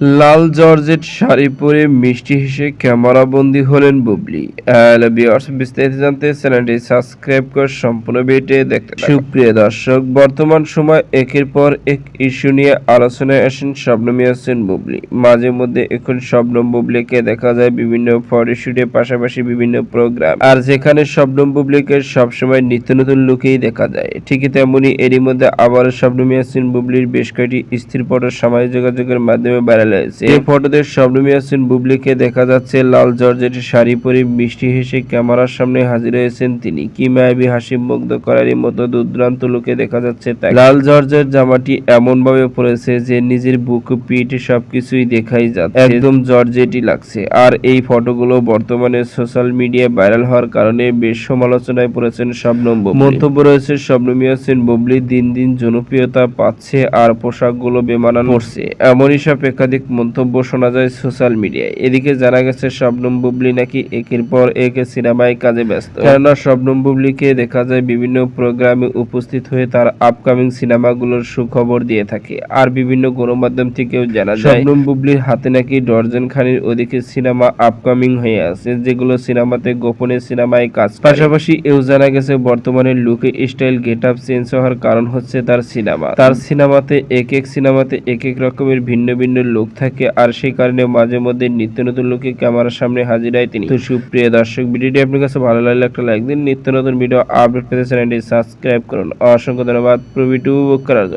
লাল georgette sari পরে মিষ্টি হেসে ক্যামেরাবন্দি হলেন বুবলি। বিস্তারিত জানতে চ্যানেলটি সাবস্ক্রাইব করে সম্পূর্ণ ভিডিও দেখতে সুপ্রিয় দর্শক, বর্তমান সময় একের পর এক ইস্যু নিয়ে আলোচনায় আসেন শবনম ইয়াসিন বুবলি। মাঝে মধ্যে এখন শবনম বুবলিকে দেখা যায় বিভিন্ন ফটোশুটের পাশাপাশি বিভিন্ন প্রোগ্রাম। আর যেখানে শবনম বুবলিকে সবসময় নিত্য নতুন লুকেই দেখা যায়, ঠিকই তেমনি এরই মধ্যে আবারও শবনম ইয়াসিন বুবলির বেশ কয়েকটি স্থির ফটো সামাজিক যোগাযোগের মাধ্যমে ভাইরাল হয়েছে এই ফটোতে শবনম ইয়াসিন বুবলিকে দেখা যাচ্ছে, লাল জর্জেট শাড়ি পরে মিষ্টি হেসে ক্যামেরার সামনে হাজির হয়েছেন তিনি। কি মায়াবী হাসি মুগ্ধ করারই মতো দুর্দান্ত লোকে দেখা যাচ্ছে তাকে। লাল জর্জের জামাটি এমন ভাবে পরেছে যে নিজের বুক পিঠ সবকিছুই দেখাই যাচ্ছে। একদম জর্জেটি লাগছে। আর এই ফটোগুলো বর্তমানে সোশ্যাল মিডিয়ায় ভাইরাল হওয়ার কারণে বেশ সমালোচনায় পড়েছেন শবনম মন্তব্য রয়েছে শবনম ইয়াসিন বুবলি দিন দিন জনপ্রিয়তা পাচ্ছে আর পোশাকগুলো বেমানান করছে। এমনই সব একাধিক মন্তব্য শোনা যায় সোশ্যাল মিডিয়ায়। এদিকে জানা গেছে, শবনম বুবলি নাকি একের পর এক সিনেমায় কাজে ব্যস্ত। কেননা, শবনম বুবলিকে দেখা যায় বিভিন্ন প্রোগ্রামে উপস্থিত হয়ে তার আপকামিং সিনেমাগুলোর সুখবর দিয়ে থাকে। আর বিভিন্ন গণমাধ্যম থেকেও জানা যায়, শবনম বুবলির হাতে নাকি ডর্জন খানির ওদিকে সিনেমা আপকামিং হয়ে আছে, যেগুলো সিনেমাতে গোপনে সিনেমায় কাজ পাশাপাশি এও জানা গেছে, বর্তমানে লুকে স্টাইল গেট আপ চেঞ্জ হওয়ার কারণ হচ্ছে তার সিনেমা। তার সিনেমাতে এক এক সিনেমাতে এক এক রকমের ভিন্ন ভিন্ন লুক থাকে, আর সেই কারণে মাঝে মধ্যে নিত্য নতুন লোকের ক্যামেরার সামনে হাজির হয় তিনি। তো সুপ্রিয় দর্শক, ভিডিওটি আপনার কাছে ভালো লাগলে একটা লাইক দিন। নিত্য নতুন ভিডিও আপডেট পেতে চ্যানেলটি সাবস্ক্রাইব করুন। অসংখ্য ধন্যবাদ প্রভিটু করার জন্য।